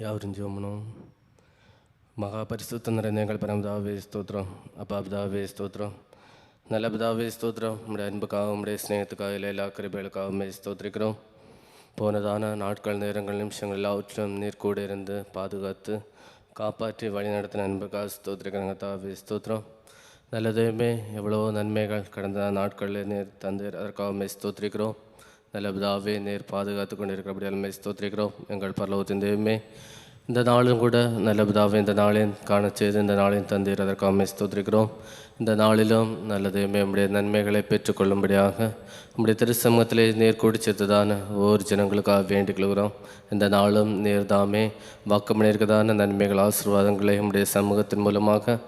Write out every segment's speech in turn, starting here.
யாவரும் ஜோமனும் மகா பரிசுத்த நிறைந்த எங்கள் பரமதாவே ஸ்தோத்திரம் அப்பா ஸ்தோத்திரம் நல்ல ஸ்தோத்திரம் உம்முடைய அன்புக்காக உம்முடைய ஸ்நேகத்துக்காக இல்லை எல்லா கிருபைகளுக்காகவுமே ஸ்தோத்திரிக்கிறோம் போனதான நாட்கள் நேரங்கள் நிமிஷங்கள் எல்லாவற்றிலும் நீர் கூட இருந்து பாதுகாத்து காப்பாற்றி வழி நடத்தின அன்புக்காக ஸ்தோத்திரிக்கிறாங்க தாவே ஸ்தோத்திரம் நல்லதுமே எவ்வளோ நன்மைகள் கடந்த நாட்களில் நீர் தந்து அதற்காகவுமே ஸ்தோத்திரிக்கிறோம் நல்ல பிதாவே நீர் பாதுகாத்து கொண்டிருக்கிறபடியாலுமே ஸ்தோத்திரிக்கிறோம். எங்கள் பரலோகத்தின் தெய்வமே இந்த நாளும் கூட நல்ல பிதாவே இந்த நாளையும் காணச் செய்து இந்த நாளையும் தந்தீர் அதற்காக ஸ்தோத்திரிக்கிறோம். இந்த நாளிலும் நல்லதையுமே நம்முடைய நன்மைகளை பெற்றுக்கொள்ளும்படியாக நம்முடைய திருச்சமூகத்திலே நீர் குடிச்சதுதான ஒவ்வொரு ஜனங்களுக்காக வேண்டிக் கொள்கிறோம். இந்த நாளும் நீர் தாமே வாக்குமணியிருக்கதான நன்மைகள் ஆசீர்வாதங்களை நம்முடைய சமூகத்தின் மூலமாக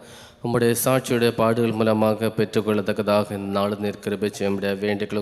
நம்முடைய சாட்சியுடைய பாடுகள் மூலமாக பெற்றுக்கொள்ளத்தக்கதாக இந்த நாளும் நீர் கிருபை செய்யும்படியாக வேண்டிக்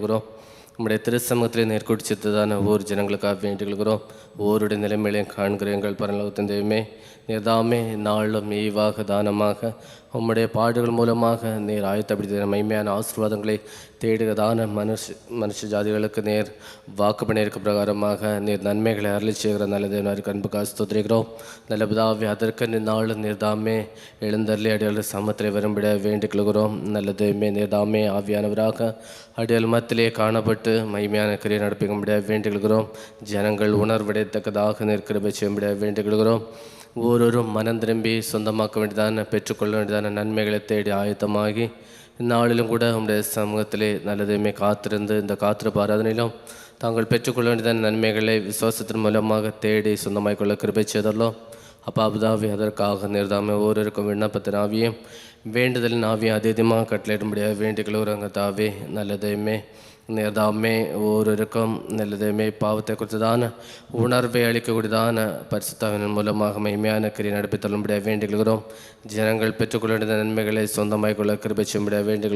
கொள்கிறோம் நம்முடைய திருச்சமூகத்திலே நேர்குடிச்சித்ததான ஒவ்வொரு ஜனங்களுக்காக வேண்டிக் கொள்கிறோம். ஒவ்வொருடைய நிலைமையிலையும் காண்கிற எங்கள் பரலோகத்தின் தெய்வமே நீர்தாமே நாளும் ஈவாக தானமாக உம்முடைய பாடுகள் மூலமாக நீர் ஆயத்தப்படுத்த மைமையான ஆசீர்வாதங்களை தேடுகிறதான மனுஷ மனுஷ ஜாதிகளுக்கு நேர் வாக்கு பண்ணியிருக்க பிரகாரமாக நீர் நன்மைகளை அருளி செய்கிற நல்ல தேவனாருக்கு காசு ஸ்தோத்திரிக்கிறோம். நல்ல பிதாவே அதற்கு நாள் நேர்தாமே நீர்தாமே எழுந்தருளி அடியாளர் சமத்திலே வரும்படிய வேண்டிக் கொள்கிறோம். நல்ல தெய்வமே நீர்தாமே ஆவியானவராக அடியால் மத்திலே காணப்பட்டு மைமையான கிரியை முடிய வேண்டிக் கொள்கிறோம். ஜனங்கள் உணர்வடையத்தக்கதாக நிற்கிற விட வேண்டிக் கொள்கிறோம். ஒவ்வொருவரும் மனம் திரும்பி சொந்தமாக்க வேண்டியதான பெற்றுக்கொள்ள வேண்டியதான நன்மைகளை தேடி ஆயத்தமாகி இந்நாளிலும் கூட நம்முடைய சமூகத்திலே நல்லதுமே காத்திருந்து இந்த காத்திருப்பு ஆராதனையிலும் தாங்கள் பெற்றுக்கொள்ள வேண்டியதான நன்மைகளை விசுவாசத்தின் மூலமாக தேடி சொந்தமாய் கொள்ள கிருபை செய்தரலாம் அப்பா அபுதாவி அதற்காக நிர்தாம ஒவ்வொருக்கும் விண்ணப்பத்தின் ஆவியும் வேண்டுதலின் ஆவியும் அதிகமாக கட்டளையிடும்படியாக வேண்டிக் கொள்கிறோங்க தாவே நல்லதையுமே நேர்தாமே ஒவ்வொருவருக்கும் நல்லதுமே பாவத்தை குறித்ததான உணர்வை அளிக்கக்கூடியதான பரிசுத்தாவின் மூலமாக மெய்மையான கிரியை நடப்பி தள்ளும்படியாக வேண்டிக் ஜனங்கள் பெற்றுக்கொள்ள நன்மைகளை சொந்தமாய் கொள்ள கிருபை செய்யும்படியாக வேண்டிக்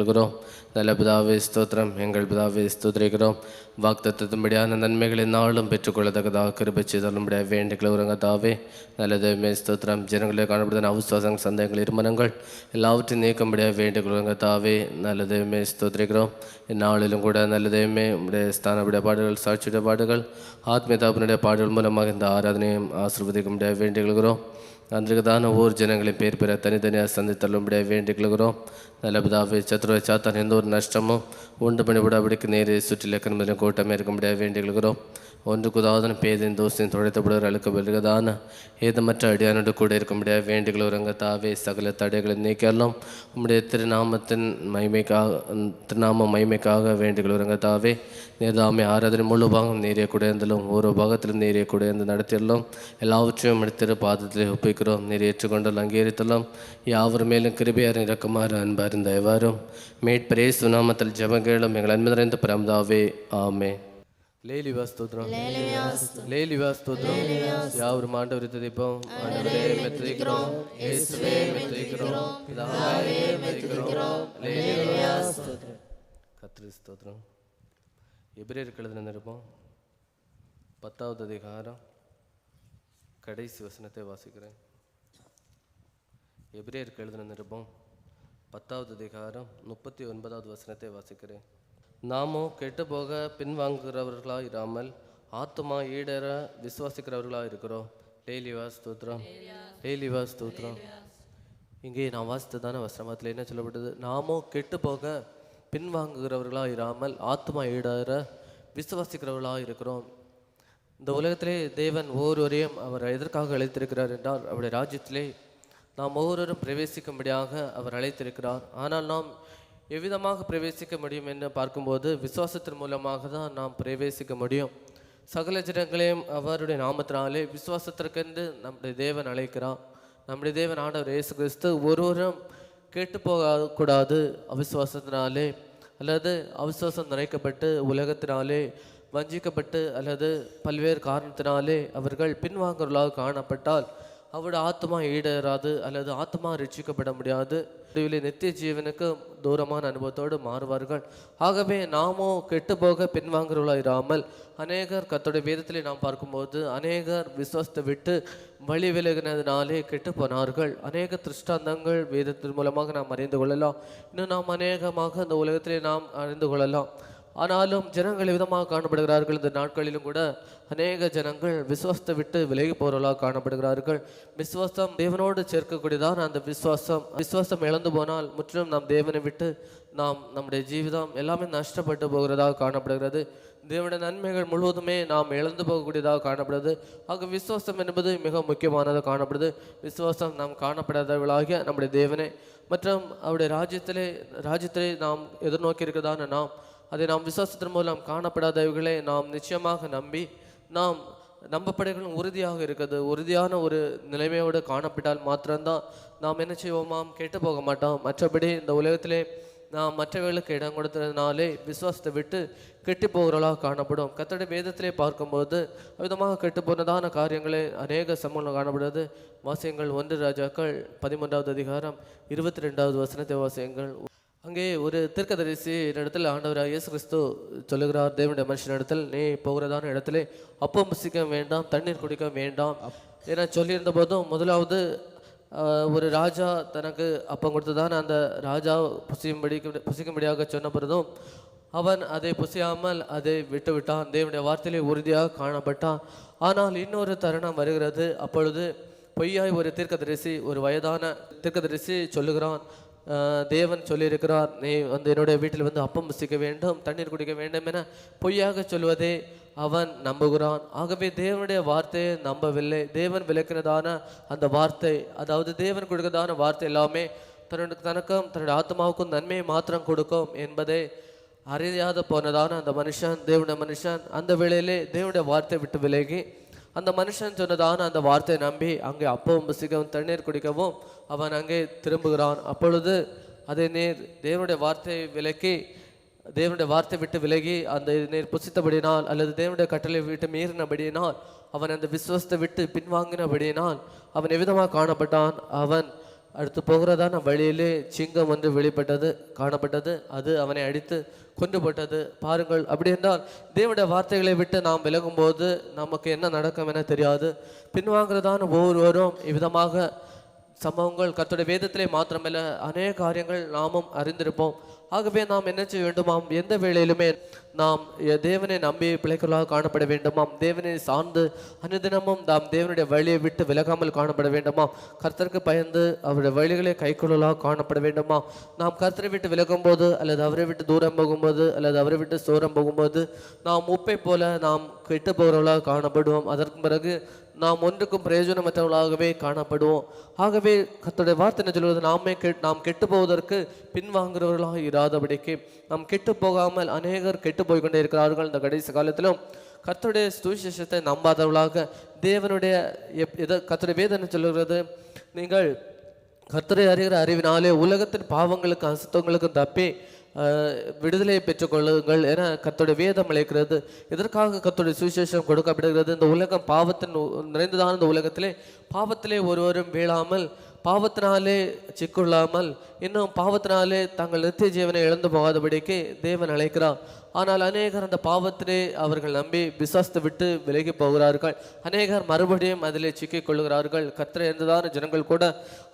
நல்ல பிதாவே ஸ்தோத்திரம் எங்கள் பிதாவே ஸ்தோத்திரிக்கிறோம் வாக்குத்தத்தின்படியான நன்மைகளை நாளும் பெற்றுக்கொள்ளத்தக்கதாக கிருபை செய்தள்ளும்படியாக வேண்டிக் கொள்கிறோங்க தாவே நல்லதுமே ஸ்தோத்திரம். ஜனங்களே காணப்படுதான அவிசுவாசங்கள் சந்தேகங்கள் இருமனங்கள் எல்லாவற்றையும் நீக்கும்படியாக வேண்டிக் கொள்கிறோங்க தாவே நல்லதுமே ஸ்தோத்திரிக்கிறோம். இந்நாளிலும் கூட நல்லதையுமே உடைய ஸ்தானப்படைய பாடுகள் சாட்சியுடைய பாடுகள் ஆத்மீய தாப்பனுடைய பாடுகள் மூலமாக இந்த ஆராதனையும் ஆசிர்வதிக்க முடியாது வேண்டிக் ஊர் ஜனங்களின் பேர் பெற தனித்தனியாக சந்தித்தள்ளும்படியாக வேண்டிக் கொள்கிறோம் நல்ல பிதாவை சத்ருவை சாத்தான் எந்த ஒரு நஷ்டமும் உண்டு பண்ணிவிடாபடிக்கு நேரே சுற்றில கண்மதிலும் கூட்டமே இருக்க முடியாது வேண்டிக் கொள்கிறோம் ஒன்று குதாதன பேதின் தோசின் துடைத்தப்படுவர் அழுக்க பெருகதான ஏதமற்ற அடியானோடு கூட இருக்க முடியாது வேண்டிக் கொள்கிறவங்க தாவே சகல தடைகளை நீக்கலாம் உம்முடைய திருநாமத்தின் மைமைக்காக திருநாம மைமைக்காக வேண்டிக் கொள்கிறவங்க தாவே நீர்தாமே ஆராதனை முழு பாகம் நேரிய கூட இருந்தலும் ஒரு பாகத்திலும் நேரிய கூட இருந்து நடத்திடலாம் எல்லாவற்றையும் எடுத்திரு பாதத்தில் ஒப்பிக்கிறோம் நீர் ஏற்றுக்கொண்டால் அங்கீகரித்தலாம். யாவர் மேலும் கிருபையார் இறக்குமாறு அன்பார் தயவாரும் மேட்பரே சுனாமத்தில் ஜபங்கேளும் எங்கள் அன்பு நிறைந்த பிரம்தாவே ஆமே லேலிவா ஸ்தோத்திரம் லேலிவா ஸ்தோத்திரம் யாவரும் ஆண்டவர் துதிப்போம். ஆண்டவரே மெத்துதிக்கிறோம் இயேசுவே மெத்துதிக்கிறோம் பிதாவே மெத்துதிக்கிறோம் லேலிவா ஸ்தோத்திரம் கத்ரி ஸ்தோத்திரம். எபிரேயருக்கு எழுதின நிருப்பம் பத்தாவது அதிகாரம். கடைசி வசனத்தை வாசிக்கிறேன். எபிரேயருக்கு எழுதின நிருபம் பத்தாவது அதிகாரம் முப்பத்தி ஒன்பதாவது வசனத்தை வாசிக்கிறேன். நாமோ கெட்டு போக பின்வாங்குகிறவர்களாக இராமல் ஆத்துமா ஈடேற விசுவாசிக்கிறவர்களாக இருக்கிறோம் லேலிவா ஸ்தோத்திரம். லேலிவா ஸ்தோத்திரம். இங்கே நான் வாசித்ததான வசனத்தில் என்ன சொல்லப்பட்டது? நாமோ கெட்டு போக பின்வாங்குகிறவர்களாக இராமல் ஆத்மா ஈடேற விசுவாசிக்கிறவர்களாக இருக்கிறோம் இந்த உலகத்திலே தேவன் ஒவ்வொருவரையும் அவர் எதற்காக அழைத்திருக்கிறார் என்றால் அவருடைய ராஜ்யத்திலே நாம் ஒவ்வொருவரும் பிரவேசிக்கும்படியாக அவர் அழைத்திருக்கிறார். ஆனால் நாம் எவ்விதமாக பிரவேசிக்க முடியும் என்று பார்க்கும்போது விசுவாசத்தின் மூலமாக தான் நாம் பிரவேசிக்க முடியும். சகல ஜனங்களையும் அவருடைய நாமத்தினாலே விசுவாசத்திற்கென்று நம்முடைய தேவன் அழைக்கிறார். நம்முடைய தேவன் ஆண்டவர் இயேசு கிறிஸ்து ஒருவரும் கேட்டு போகக்கூடாது அவிசுவாசத்தினாலே அல்லது அவிசுவாசம் நிறைக்கப்பட்டு உலகத்தினாலே வஞ்சிக்கப்பட்டு அல்லது பல்வேறு காரணத்தினாலே அவர்கள் பின்வாங்குறவர்களாக காணப்பட்டால் அவருடைய ஆத்மா ஈடேறாது அல்லது ஆத்மா ரட்சிக்கப்பட முடியாது. முடிவிலே நித்திய ஜீவனுக்கு தூரமான அனுபவத்தோடு மாறுவார்கள். ஆகவே நாமோ கெட்டு போக பின்வாங்குறவர்களாக இராமல் அநேகர் கத்தோடைய வேதத்திலே நாம் பார்க்கும்போது அநேகர் விசுவாசத்தை விட்டு வழி விலகினதினாலே கெட்டு போனார்கள் அநேக திருஷ்டாந்தங்கள் வேதத்தின் மூலமாக நாம் அறிந்து கொள்ளலாம். இன்னும் நாம் அநேகமாக இந்த உலகத்திலே நாம் அறிந்து கொள்ளலாம். ஆனாலும் ஜனங்கள் விதமாக காணப்படுகிறார்கள் இந்த நாட்களிலும் கூட அநேக ஜனங்கள் விசுவாசத்தை விட்டு விலகி போறவர்களாக காணப்படுகிறார்கள். விசுவாசம் தேவனோடு சேர்க்கக்கூடியதான் அந்த விசுவாசம் விசுவாசம் இழந்து போனால் முற்றிலும் நாம் தேவனை விட்டு நாம் நம்முடைய ஜீவிதம் எல்லாமே நஷ்டப்பட்டு போகிறதாக காணப்படுகிறது. தேவனுடைய நன்மைகள் முழுவதுமே நாம் இழந்து போகக்கூடியதாக காணப்படுது ஆக விசுவாசம் என்பது மிக முக்கியமானதாக காணப்படுது. விசுவாசம் நாம் காணப்படாதவர்களாகிய நம்முடைய தேவனை. மற்றும் அவருடைய ராஜ்யத்திலே ராஜ்யத்திலே நாம் எதிர்நோக்கி இருக்கிறதான நாம் அதை நாம் விசுவாசத்தின் மூலம் காணப்படாதவர்களை நாம் நிச்சயமாக நம்பி நாம் நம்பப்படைகளும் உறுதியாக இருக்கிறது. உறுதியான ஒரு நிலைமையோடு காணப்பட்டால் மாத்திரம்தான் நாம் என்ன செய்வோமாம் கெட்டு போக மாட்டோம். மற்றபடி இந்த உலகத்திலே நாம் மற்றவர்களுக்கு இடம் கொடுத்ததுனாலே விசுவாசத்தை விட்டு கெட்டு போகிறவர்களாக காணப்படும். கத்தோடைய வேதத்திலே பார்க்கும்போது விதமாக கெட்டு போனதான காரியங்களே அநேக சமூகம் காணப்படுது வாசியங்கள் ஒன்று ராஜாக்கள் பதிமூன்றாவது அதிகாரம் இருபத்தி ரெண்டாவது வசனத்தை வாசியங்கள். அங்கே ஒரு தீர்க்கதரிசி இடத்துல ஆண்டவராக இயேசு கிறிஸ்து சொல்லுகிறார் தேவனுடைய மனுஷன் இடத்தில் நீ போகிறதான இடத்துல அப்பம் புசிக்க வேண்டாம் தண்ணீர் குடிக்க வேண்டாம் என சொல்லியிருந்த போதும் முதலாவது ஒரு ராஜா தனக்கு அப்பம் கொடுத்ததான அந்த ராஜா புசியும்படி புசிக்கும்படியாக சொன்ன பிறதும் அவன் அதை புசியாமல் அதை விட்டு விட்டான் தேவனுடைய வார்த்தையிலே உறுதியாக காணப்பட்டான். ஆனால் இன்னொரு தருணம் வருகிறது. அப்பொழுது பொய்யாய் ஒரு தீர்க்கதரிசி ஒரு வயதான தீர்க்கதரிசி சொல்லுகிறான். தேவன் சொல்லியிருக்கிறார் நீ வந்து என்னுடைய வீட்டில் வந்து அப்பம் புசிக்க வேண்டும் தண்ணீர் குடிக்க வேண்டும் என பொய்யாக சொல்வதே அவன் நம்புகிறான். ஆகவே தேவனுடைய வார்த்தையை நம்பவில்லை. தேவன் விளக்கிறதான அந்த வார்த்தை அதாவது தேவன் கொடுக்கிறதான வார்த்தை எல்லாமே தன்னுடைய தனக்கும் தன்னுடைய ஆத்மாவுக்கும் நன்மையை மாத்திரம் கொடுக்கும் என்பதை அறியாத போனதான அந்த மனுஷன் தேவனுடைய மனுஷன் அந்த வேளையிலே தேவனுடைய வார்த்தை விட்டு விலகி அந்த மனுஷன் சொன்னதான அந்த வார்த்தையை நம்பி அங்கே அப்பவும் புசிக்கவும் தண்ணீர் குடிக்கவும் அவன் அங்கே திரும்புகிறான். அப்பொழுது அதை நீர் தேவனுடைய வார்த்தையை விலக்கி தேவனுடைய வார்த்தை விட்டு விலகி அந்த நீர் புசித்தபடினால் அல்லது தேவனுடைய கட்டளை விட்டு மீறினபடியினால் அவன் அந்த விசுவாசத்தை விட்டு பின்வாங்கினபடியினால் அவன் எவ்விதமாக காணப்பட்டான்? அவன் அடுத்து போகிறதான வழியிலே சிங்கம் வந்து வெளிப்பட்டது காணப்பட்டது. அது அவனை அடித்து கொண்டு போட்டது. பாருங்கள் அப்படி என்றால் தேவனுடைய வார்த்தைகளை விட்டு நாம் விலகும்போது நமக்கு என்ன நடக்கும் என தெரியாது. பின்வாங்கிறதான ஒவ்வொருவரும் இவ்விதமாக சம்பவங்கள் கர்த்தருடைய வேதத்திலே மாத்திரமல்ல அநேக காரியங்கள் நாமும் அறிந்திருப்போம். ஆகவே நாம் என்ன செய்ய வேண்டுமாம்? எந்த வேளையிலுமே நாம் தேவனை நம்பி பிழைக்கலாக காணப்பட வேண்டுமாம். தேவனை சார்ந்து அனுதினமும் நாம் தேவனுடைய வழியை விட்டு விலகாமல் காணப்பட வேண்டுமாம். கர்த்தருக்கு பயந்து அவருடைய வழிகளை கைக்கொள்ளலாக காணப்பட வேண்டுமா நாம் கர்த்தரை விட்டு விலகும் போது அல்லது அவரை விட்டு தூரம் போகும்போது அல்லது அவரை விட்டு சோரம் போகும்போது நாம் உப்பை போல நாம் கெட்டு போகிறவர்களாக காணப்படுவோம். அதற்கு பிறகு நாம் ஒன்றுக்கும் பிரயோஜனமற்றவர்களாகவே காணப்படுவோம். ஆகவே கர்த்தருடைய வார்த்தை என்ன சொல்வது நாமே கெட் நாம் கெட்டு போவதற்கு பின்வாங்குறவர்களாக இல்லாதபடிக்கு நாம் கெட்டு போகாமல் அநேகர் கெட்டு போய்கொண்டே இருக்கிறார்கள் இந்த கடைசி காலத்திலும் கர்த்தருடைய சுவிசேஷத்தை நம்பாதவர்களாக தேவனுடைய எப் எதை கர்த்தருடைய வேதனை சொல்லுகிறது? நீங்கள் கர்த்தரை அறிகிற அறிவினாலே உலகத்தின் பாவங்களுக்கு அசுத்தங்களுக்கும் தப்பி விடுதலையை பெற்றுக்கொள்ளுங்கள் என கத்தோடைய வேதம் அழைக்கிறது. இதற்காக கத்தோடைய சுவிசேஷம் கொடுக்கப்படுகிறது? இந்த உலகம் பாவத்தின் நிறைந்ததான இந்த உலகத்திலே பாவத்திலே ஒருவரும் வீழாமல் பாவத்தினாலே சிக்குள்ளாமல் இன்னும் பாவத்தினாலே தங்கள் நித்திய ஜீவனை இழந்து போகாதபடிக்கு தேவன் அழைக்கிறார். ஆனால் அநேகர் அந்த பாவத்திலே அவர்கள் நம்பி விசுவாசத்தை விட்டு விலகி போகிறார்கள். அநேகர் மறுபடியும் அதிலே சிக்கிக் கொள்கிறார்கள். கத்திர இருந்ததான ஜனங்கள் கூட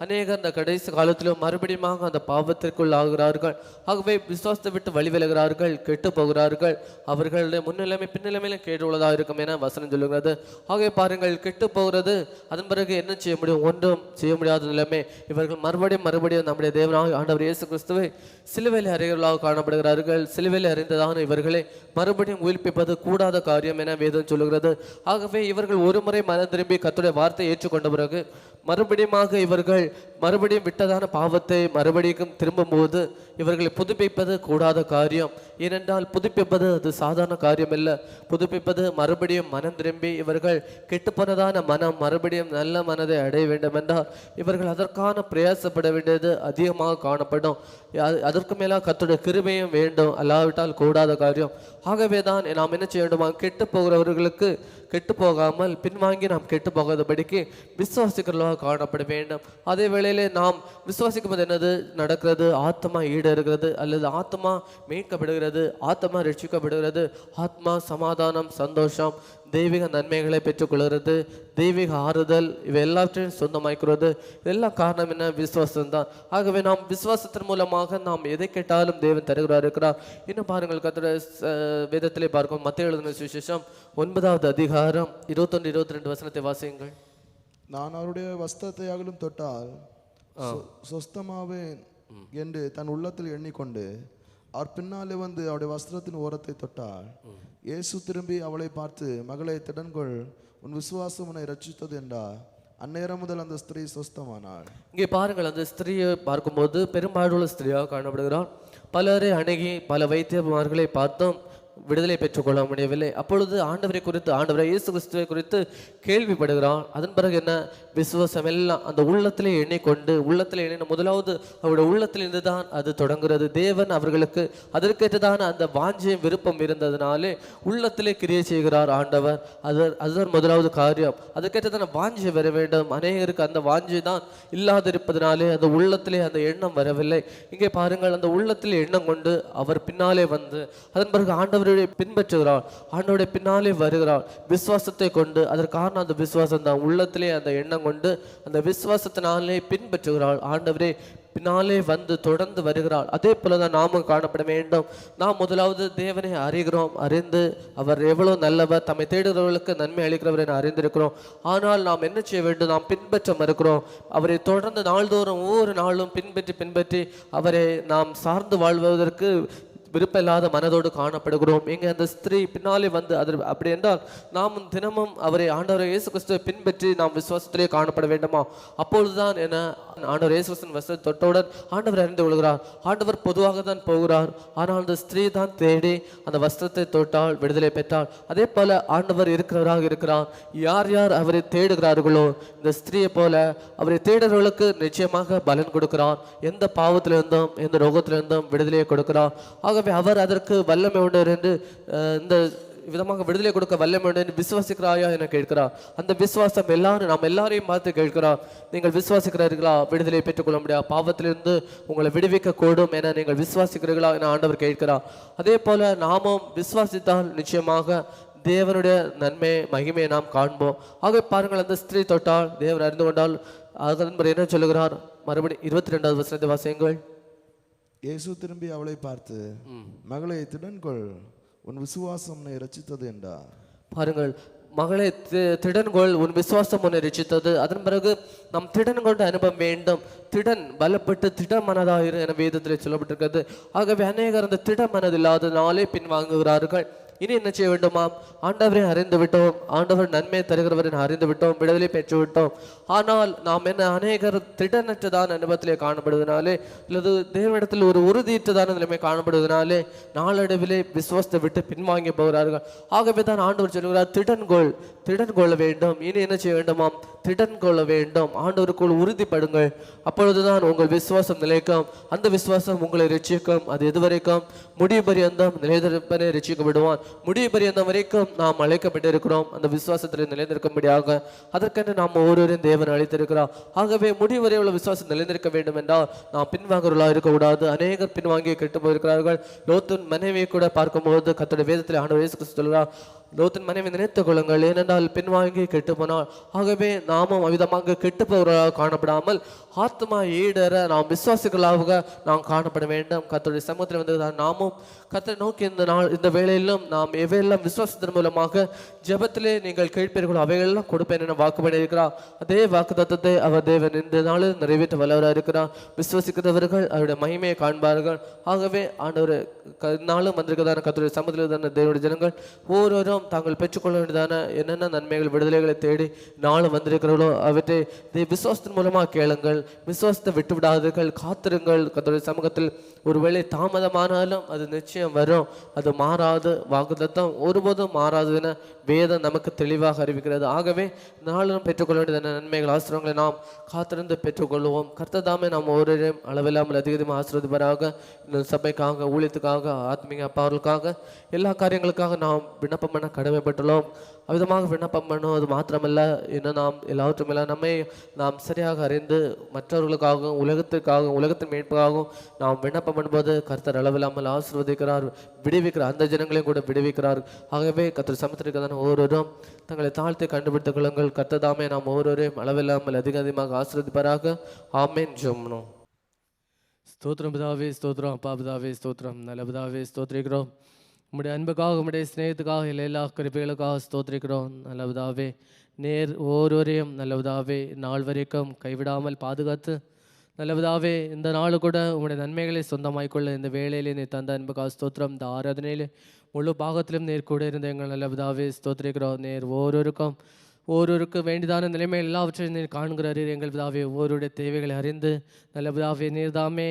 அநேகர் அந்த கடைசி காலத்திலும் மறுபடியும் அந்த பாவத்திற்குள் ஆகிறார்கள் ஆகவே விசுவாசத்தை விட்டு வழி விலகிறார்கள் கெட்டு போகிறார்கள். அவர்களுடைய முன்னிலைமை பின்னிலைமையில கேடு உள்ளதாக இருக்கும் என வசனம் சொல்லுகிறது. ஆகவே பாருங்கள் கெட்டு போகிறது அதன் பிறகு என்ன செய்ய முடியும்? ஒன்றும் செய்ய முடியாத எல்லாமே இவர்கள் மறுபடியும் மறுபடியும் நம்முடைய தேவனாக ஆண்டவர் இயேசு கிறிஸ்துவை சிலுவையில் அறிகிறவர்களாக காணப்படுகிறார்கள். சிலுவையில் அறிந்ததான இவர்களை மறுபடியும் உயிர்ப்பிப்பது கூடாத காரியம் என வேதம் சொல்லுகிறது. ஆகவே இவர்கள் ஒரு முறை மனம் திரும்பி கத்துடைய வார்த்தை ஏற்றுக்கொண்ட பிறகு மறுபடியுமாக இவர்கள் மறுபடியும் விட்டதான பாவத்தை மறுபடியும் திரும்பும்போது இவர்களை புதுப்பிப்பது கூடாத காரியம். ஏனென்றால் புதுப்பிப்பது அது சாதாரண காரியம் இல்லை புதுப்பிப்பது மறுபடியும் மனம் திரும்பி இவர்கள் கெட்டுப்போனதான மனம் மறுபடியும் நல்ல மனதை அடைய வேண்டும் என்றால் இவர்கள் அதற்கான பிரயாசப்பட வேண்டியது அதிகமாக காணப்படும். அதற்கு மேலாக கர்த்தருடைய கிருமையும் வேண்டும். அல்லாவிட்டால் கூடாத காரியம். ஆகவே தான் நாம் என்ன செய்ய வேண்டுமா கெட்டு போகிறவர்களுக்கு கெட்டு போகாமல் பின்வாங்கி நாம் கெட்டு போகாதபடிக்கு விசுவாசிக்கிறவர்களாக காணப்பட வேண்டும். அதே வேளையிலே நாம் விசுவாசிக்கும் போது என்னது? நடக்கிறது ஆத்மா ஈடுகிறது அல்லது ஆத்மா மீட்கப்படுகிறது ஆத்மா ரட்சிக்கப்படுகிறது ஆத்மா சமாதானம் சந்தோஷம் தெய்வீக நன்மைகளை பெற்றுக்கொள்கிறது தெய்வீக ஆறுதல் இவை எல்லாவற்றையும் சொந்தமாக்கிறது இதெல்லாம் காரணம் என்ன? விசுவாசம் தான் ஆகவே நாம் விசுவாசத்தின் மூலமாக நாம் எதை கேட்டாலும் தேவன் தருகிறார் இருக்கிறார். இன்னும் பாருங்கள் கத்திர வேதத்திலே பார்க்கும் மத்திய எழுதின சுவிசேஷம் ஒன்பதாவது அதிகாரம் இருபத்தொன்று இருபத்தி ரெண்டு வசனத்தை வாசியுங்கள். நான் அவருடைய வஸ்திரத்தை அகலும் தொட்டால் சொ- சொஸ்தமாவேன் என்று தன் உள்ளத்தில் எண்ணிக்கொண்டு அவர் பின்னாலே வந்து அவருடைய வஸ்திரத்தின் ஓரத்தை தொட்டாள் இயேசு திரும்பி அவளை பார்த்து மகளை திடன்கொள் உன் விசுவாசம் உன்னை ரட்சித்தது என்றார் அந்நேரம் முதல் அந்த ஸ்திரீ சொஸ்தமானாள். இங்கே பாருங்கள் அந்த ஸ்திரீயை பார்க்கும்போது பெரும்பாலுள்ள ஸ்திரீயாக காணப்படுகிறார். பலரை அணுகி பல வைத்தியமார்களை பார்த்தோம் விடுதலை பெற்றுக்கொள்ள முடியவில்லை. அப்பொழுது ஆண்டவரை குறித்து ஆண்டவரை இயேசு கிறிஸ்துவை குறித்து கேள்விப்படுகிறான். அதன் பிறகு என்ன? விசுவாசம் எல்லாம் அந்த உள்ளத்திலே எண்ணிக்கொண்டு உள்ளத்திலே எண்ணின முதலாவது அவருடைய உள்ளத்திலிருந்து தான் அது தொடங்குகிறது. தேவன் அவர்களுக்கு அதற்கேற்றதான அந்த வாஞ்சியம் விருப்பம் இருந்ததுனாலே உள்ளத்திலே கிரியை செய்கிறார் ஆண்டவர். அது அதுதான் முதலாவது காரியம். அதற்கேற்றதான வாஞ்சி வர வேண்டும். அநேகருக்கு அந்த வாஞ்சி தான் இல்லாதிருப்பதனாலே அந்த உள்ளத்திலே அந்த எண்ணம் வரவில்லை. இங்கே பாருங்கள் அந்த உள்ளத்தில் எண்ணம் கொண்டு அவர் பின்னாலே வந்து அதன் பிறகு ஆண்டோடைய பின்பற்றுகிறாள் ஆண்டோடைய பின்னாலே வருகிறாள் விசுவாசத்தை கொண்டு அதற்கான அந்த விசுவாசம் தான். உள்ளத்திலே அந்த எண்ணம் கொண்டு அந்த விசுவாசத்தினாலே பின்பற்றுகிறாள் ஆண்டவரே பின்னாலே வந்து தொடர்ந்து வருகிறாள் அதே போல தான் நாமும் காணப்பட வேண்டும். நாம் முதலாவது தேவனை அறிகிறோம். அறிந்து அவர் எவ்வளவு நல்லவர். தம்மை தேடுகிறவர்களுக்கு நன்மை அளிக்கிறவர் என அறிந்திருக்கிறோம். ஆனால் நாம் என்ன செய்ய வேண்டும்? நாம் பின்பற்ற மறுக்கிறோம். அவரை தொடர்ந்து நாள்தோறும் ஒவ்வொரு நாளும் பின்பற்றி பின்பற்றி அவரை நாம் சார்ந்து வாழ்வதற்கு விருப்பமில்லாத மனதோடு காணப்படுகிறோம். இங்கே அந்த ஸ்திரீ பின்னாலே வந்து அது அப்படி என்றால் நாம் தினமும் அவரை ஆண்டவர் இயேசு கிறிஸ்துவை பின்பற்றி நாம் விசுவாசத்திலே காணப்பட வேண்டுமா? அப்பொழுதுதான் என ஆண்டவர் இயேசு கிறிஸ்துவின் வசதி தொட்டவுடன் ஆண்டவர் அறிந்து கொள்கிறார். ஆண்டவர் பொதுவாக தான் போகிறார். ஆனால் அந்த ஸ்திரீ தான் தேடி அந்த வஸ்திரத்தை தொட்டால் விடுதலை பெற்றாள். அதே போல ஆண்டவர் இருக்கிறவராக இருக்கிறார். யார் யார் அவரை தேடுகிறார்களோ இந்த ஸ்திரீயை போல அவரை தேடுறவர்களுக்கு நிச்சயமாக பலன் கொடுக்கிறார். எந்த பாவத்திலிருந்தும் எந்த ரோகத்திலிருந்தும் விடுதலையை கொடுக்கிறார். ஆகவே அவர் அதற்கு வல்லமை உண்டர் என்று இந்த விதமாக விடுதலை கொடுக்க வல்லமை உண்டு என்று விசுவாசிக்கிறாயா என கேட்கிறார். அந்த விசுவாசம் எல்லாரும் நாம் எல்லாரையும் பார்த்து கேட்கிறார் நீங்கள் விசுவாசிக்கிறீர்களா? விடுதலை பெற்றுக்கொள்ள முடியாது பாவத்திலிருந்து உங்களை விடுவிக்க கூடும் என நீங்கள் விசுவாசிக்கிறீர்களா? என ஆண்டவர் கேட்கிறார். அதே போல நாமும் விசுவாசித்தால் நிச்சயமாக தேவனுடைய நன்மை மகிமையை நாம் காண்போம். ஆகவே பாருங்கள் அந்த ஸ்திரீ தொட்டால் தேவன் அறிந்து கொண்டால் அதன் என்ன சொல்லுகிறார்? மறுபடியும் இருபத்தி ரெண்டாவது வசனத்தை வாசியுங்கள். இயேசு திரும்பி அவளை பார்த்து மகளை திடன்கொள் உன் விசுவாசம் உன்னை ரட்சித்தது என்றார் பாருங்கள் மகளே திடன்கொள் உன் விசுவாசம் உன்னை ரட்சித்தது அதன் பிறகு நம் திடன் கொண்ட அனுபவம் வேண்டும். திடன் பலப்பட்டு திடமனதாயிரு என வேதத்தில் சொல்லப்பட்டிருக்கிறது. ஆகவே அநேகர் அந்த திடமனது இல்லாதனாலே பின்வாங்குகிறார்கள். இனி என்ன செய்ய வேண்டுமாம்? ஆண்டவரை அறிந்து விட்டோம். ஆண்டவர் நன்மை தருகிறவரை அறிந்து விட்டோம். விடுதலை பெற்று விட்டோம். ஆனால் நாம் என்ன அநேகர் திடனற்றதான அனுபவத்திலே காணப்படுவதனாலே அல்லது தேவனிடத்தில் ஒரு உறுதியற்றதான நிலைமை காணப்படுவதனாலே நாளடைவிலே விசுவாசத்தை விட்டு பின்வாங்கி போகிறார்கள். ஆகவே தான் ஆண்டவர் சொல்கிறார் திடன்கொள் திடன் கொள்ள வேண்டும். இனி என்ன செய்ய வேண்டுமாம்? திடன் கொள்ள வேண்டும். ஆண்டவருக்குள் உறுதிப்படுங்கள். அப்பொழுதுதான் உங்கள் விசுவாசம் நிலைக்கும். அந்த விசுவாசம் உங்களை ரட்சிக்கும். அது எதுவரைக்கும்? முடிவு பரியந்தம் நிலைநிற்பனை ரசிக்கப்படுவான் விடுவான் முடிவு பரியந்தம் வரைக்கும் நாம் அழைக்கப்பட்டிருக்கிறோம். அந்த விசுவாசத்தில் நிலைநிற்கும்படியாக அதற்கென்று நாம் ஒவ்வொருவரையும் தேவன் அழைத்திருக்கிறார். ஆகவே முடிவு வரை உள்ள விசுவாசம் நிலைநிற்க வேண்டும் என்றால் நாம் பின்வாங்குறவர்களாக இருக்கக்கூடாது. அநேகர் பின்வாங்கி கெட்டு போயிருக்கிறார்கள் லோத்தன் மனைவியை கூட பார்க்கும்போது கத்தோட வேதத்தில் ஆண்டவர் இயேசு கிறிஸ்து சொல்கிறார் லோத்தின் மனைவி நினைத்துக் கொள்ளுங்கள். ஏனென்றால் பின்வாங்கி கெட்டு போனால் ஆகவே நாமும் அவ்விதமாக கெட்டு போகிறவர்களாக காணப்படாமல் ஆத்மா ஈடற நாம் விசுவாசிகளாக நாம் காணப்பட வேண்டும். கத்தோடைய சமூகத்தில் வந்து நாமும் கத்தரை நோக்கி இந்த நாள் இந்த வேலையிலும் நாம் எவையெல்லாம் விசுவாசத்தின் மூலமாக ஜெபத்திலே நீங்கள் கேட்பீர்களோ அவைகளெல்லாம் கொடுப்பேன் என வாக்கு பண்ணியிருக்கிறார். அதே வாக்கு தத்துவத்தை அவர் தேவன் இந்த நாளில் நிறைவேற்ற வல்லவராக இருக்கிறார். விசுவசிக்கிறவர்கள் அவருடைய மகிமையை காண்பார்கள். ஆகவே ஆண்டவர் நாளும் வந்திருக்கிறதான கத்துடைய சமூகத்தில் தான தேவனுடைய ஜனங்கள் ஒவ்வொருவரும் தாங்கள் பெற்றுக்கொள்ள வேண்டியதான என்னென்ன நன்மைகள் விடுதலைகளை தேடி நாளும் வந்திருக்கிறார்களோ அவற்றை விசுவாசத்தின் மூலமாக கேளுங்கள். விசுவாசத்தை விட்டு விடாதீர்கள் காத்திருங்கள். கத்துடைய சமூகத்தில் ஒருவேளை தாமதமானாலும் அது நிச்சயம் வரும். அது மாறாது வாக்குதத்தம் ஒருபோதும் மாறாது என வேதம் நமக்கு தெளிவாக அறிவிக்கிறது. ஆகவே நாளும் பெற்றுக்கொள்ள வேண்டிய நன்மைகள் ஆசிரியங்களை நாம் காத்திருந்து பெற்றுக்கொள்வோம். கர்த்ததாமே நாம் ஒரு அளவில்லாமல் அதிகமாக ஆசிரியப்பராக இந்த சபைக்காக ஊழியத்துக்காக ஆத்மீக அப்பாவர்களுக்காக எல்லா காரியங்களுக்காக நாம் விண்ணப்பம் பண்ண கடமைப்பட்டுள்ளோம். அவ்விதமாக விண்ணப்பம் பண்ணும். அது மாத்திரமல்ல இன்னும் நாம் எல்லாவற்றுமில்ல நம்மை நாம் சரியாக அறிந்து மற்றவர்களுக்காகவும் உலகத்துக்காகவும் உலகத்தின் மீட்புக்காகவும் நாம் விண்ணப்பம் பண்ணும்போது கர்த்தர் அளவில்லாமல் ஆசிர்வதிக்கிறார். விடுவிக்கிறார் அந்த ஜனங்களையும் கூட விடுவிக்கிறார். ஆகவே கர்த்தர் சமத்திற்கான ஒவ்வொருவரும் தங்களை தாழ்த்தி கண்டுபிடித்துக் கொள்ளுங்கள். கர்த்ததாமே நாம் ஒவ்வொருவரையும் அளவில்லாமல் அதிக அதிகமாக ஆசிர்வதிப்பாராக. ஆமேன். ஜம்னோ. ஸ்தோத்திரம் பிதாவே ஸ்தோத்திரம் அப்பா பிதாவே ஸ்தோத்திரம். நல்ல பிதாவே ஸ்தோத்திரிக்கிறோம். உம்முடைய அன்புக்காக உம்முடைய சிநேகத்துக்காக இல்லை எல்லா கிருப்பைகளுக்காக ஸ்தோத்திரிக்கிறோம் நல்லவதாவே நேர் ஒவ்வொருவரையும் நல்லவதாவே நாள் வரைக்கும் கைவிடாமல் பாதுகாத்து நல்லவதாவே இந்த நாள் கூட உங்களுடைய நன்மைகளை சொந்தமாய்க்கொள்ள இந்த வேலையிலே நீ தந்த அன்புக்காக ஸ்தோத்திரம். இந்த ஆராதனையிலே முழு பாகத்திலும் நேர் கூட இருந்த எங்கள் நல்லவதாவே ஸ்தோத்திரிக்கிறோம். நேர் ஒவ்வொருவருக்கும் ஒருவருக்கு வேண்டியதான நிலைமை எல்லாவற்றையும் நீர் காண்கிறாரு எங்கள் பிதாவே ஒவ்வொருடைய தேவைகளை அறிந்து நல்ல பிதாவே நீர்தாமே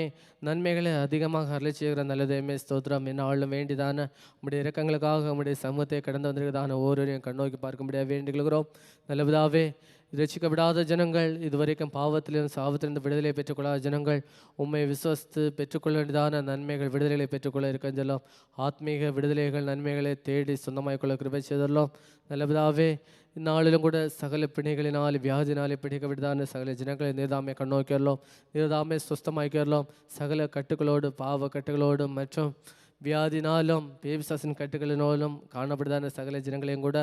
நன்மைகளை அதிகமாக அருளை செய்கிற நல்லதேமே ஸ்தோத்திரம். என்னாலும் வேண்டியதான நம்முடைய இரக்கங்களுக்காக நம்முடைய சமூகத்தை கடந்து வந்திருக்கிறதான ஒவ்வொருவரையும் கண்ணோக்கி பார்க்கும்படியாக வேண்டிக்கிறோம் நல்ல பிதாவே ரசிக்கப்படாத ஜனங்கள் இதுவரைக்கும் பாவத்திலிருந்து சாவத்திலிருந்து விடுதலை பெற்றுக்கொள்ளாத ஜனங்கள் உண்மை விசுவஸ்து பெற்றுக்கொள்ள வேண்டியதான நன்மைகள் விடுதலைகளை பெற்றுக்கொள்ள இருக்கஞ்செல்லாம் ஆத்மீக விடுதலைகள் நன்மைகளை தேடி சொந்தமாய்க்கொள்ள கிருபை செய்தெல்லாம் நல்லபதாவே இந்நாளிலும் கூட சகல பிணிகளினால் வியாதினாலே பிடிக்கப்பட்டதான சகல ஜனங்களை நீர்தாமே கண்ணோக்கியறலாம் நீர்தாமே சுஸ்தமாக்கிறலாம் சகல கட்டுகளோடு பாவ கட்டுகளோடு மற்றும் வியாதினாலும் பேபிசாசின் கட்டுகளினாலும் காணப்படுதான சகல ஜனங்களையும் கூட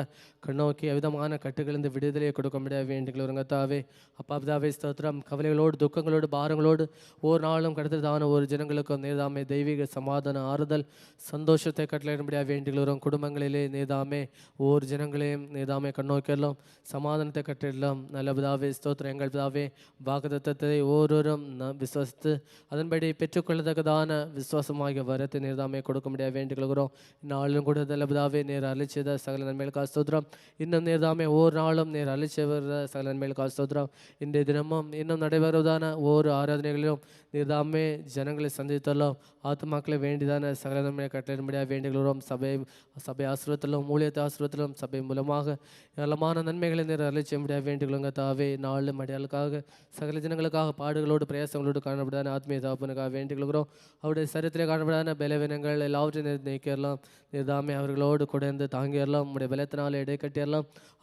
கண்ணோக்கி அவிதமான கட்டுகளிலிருந்து விடுதலையை கொடுக்க முடிய வேண்டுகிறவங்க தாவே அப்பாபிதாவே ஸ்தோத்திரம். கவலைகளோடு துக்கங்களோடு பாரங்களோடு ஒவ்வொரு நாளும் கடத்ததான ஒரு ஜனங்களுக்கும் நேதாமே தெய்வீக சமாதான ஆறுதல் சந்தோஷத்தை கட்டளையிடும்படியா வேண்டுகிறோம் குடும்பங்களிலே நேதாமே ஒவ்வொரு ஜனங்களையும் நேதாமே கண்ணோக்கிடலாம் சமாதானத்தை கட்டிடலாம் நல்ல பிதாவே ஸ்தோத்திரம். எங்கள் பிதாவே வாக்குதத்தத்தை ஒவ்வொருவரும் விசுவசித்து அதன்படி பெற்றுக்கொள்ளத்தக்கதான விசுவாசமாகிய வரத்தை நேர்தாமே கொடுக்க முடியாது வேண்டுகிறோம் நாளும் கூட தளபதாவே நேர் அழிச்சத சகல நன்மைகளுக்காக ஸ்தோத்திரம் இன்னும் நேர்தாமே ஒவ்வொரு நாளும் நேர் அழிச்சு சகல நன்மைகளுக்காக ஸ்தோத்திரம் இன்றைய தினமும் இன்னும் நடைபெறுவதான ஒவ்வொரு ஆராதனைகளிலும் நீர்தாமே ஜனங்களை சந்தித்தரலாம் ஆத்மாக்களை வேண்டிதான சகல நன்மையை கட்டளிடும்படியாக வேண்டுகிறோம் சபை சபை ஆசிரியத்திலும் ஊழியத்தை ஆசிரியத்திலும் சபை மூலமாக ஏராளமான நன்மைகளை நீர் அழைச்ச முடியாது வேண்டுகிறோங்க தாவே நாலு மடியாளுக்காக சகல ஜனங்களுக்காக பாடுகளோடு பிரயாசங்களோடு காணப்படாத ஆத்மீய தாப்பனுக்காக வேண்டுகிறோம் அவருடைய சரித்திரம் காணப்படாத பலவீனங்கள் எல்லாவற்றையும் நீர் நிர்தாமே அவர்களோடு குடைந்து தாங்கிடலாம் உடைய பலத்தினால் இடை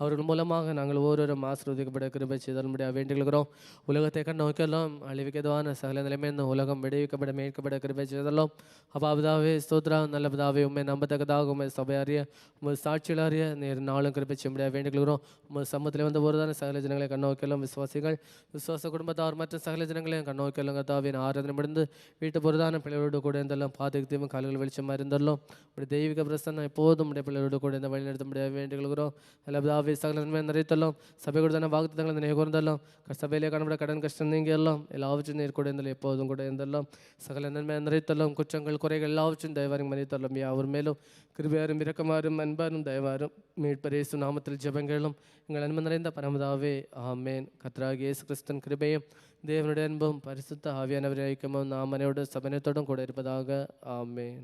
அவர்கள் மூலமாக நாங்கள் ஒவ்வொரு ஆசீர்வதிக்கப்பட கிருபை செய்தால் முடிய வேண்டியிருக்கிறோம் உலகத்தை கண் நோக்கலாம் அழிவுக்கெதுவான சகல நிலைமை இந்த உலகம் விடுவிக்கப்பட மீட்கப்பட கிருபை செய்தலாம் அப்பாவதாவே ஸ்தோத்ரா நல்லபதாவே உண்மை நம்பத்தக்கதாக உண்மை சபை அறிய உமது சாட்சியில் அறிய நேர் நாளும் கிருபை செய்ய முடிய வேண்டுகிறோம் உமது சமூகத்தில் வந்து ஒருதான சகல ஜனங்களை கண்ணோக்கலாம் விசுவாசிகள் விசுவாச குடும்பத்தார் மற்ற சகல ஜனங்களையும் கண்ணோக்கலாம் தாவின் ஆராதனை முடிந்து வீட்டு பொருதான பிள்ளைகளோடு கூட இருந்தெல்லாம் பாதுகாத்தையும் கால்கள் வெளிச்சமாக இருந்தெல்லாம் உடைய தெய்வீக பிரசன்னம் எப்போதும் உடைய பிள்ளைகளோடு கூட இந்த வழி நடத்த முடியாது வேண்டுகிறோம் நல்ல பிதாவே சகல நன்மை நிறைத்தல்லாம் சபை கொடுத்தான வாக்குத்தங்களை நினைவு கூர்ந்தெல்லாம் சபையிலே காணப்பட கடன் கஷ்டம் நீங்க எல்லாம் எல்லாவற்றும் நேர் கூட இருந்தல் எப்போதும் கூட இருந்தெல்லாம் சகல நன்மை நிறைத்தல்லாம் குற்றங்கள் குறைகள் எல்லாவற்றும் தயவாரும் மன்னித்தல்லும் அவர் மேலும் கிருபையாரும் இரக்கமாறும் அன்பாரும் தயவாரும் மீட்பரேசு நாமத்தில் ஜெபங்களும் எங்கள் அன்பு நிறைந்த பரமதாவே ദേവനുടെ അൻപം പരിശുദ്ധ ആവ്യാനവരായിരിക്കുമ്പോൾ നാം മനയോട് സബനത്തോടും കൂടെ ഇരുപ്പതാക. ആമേൻ.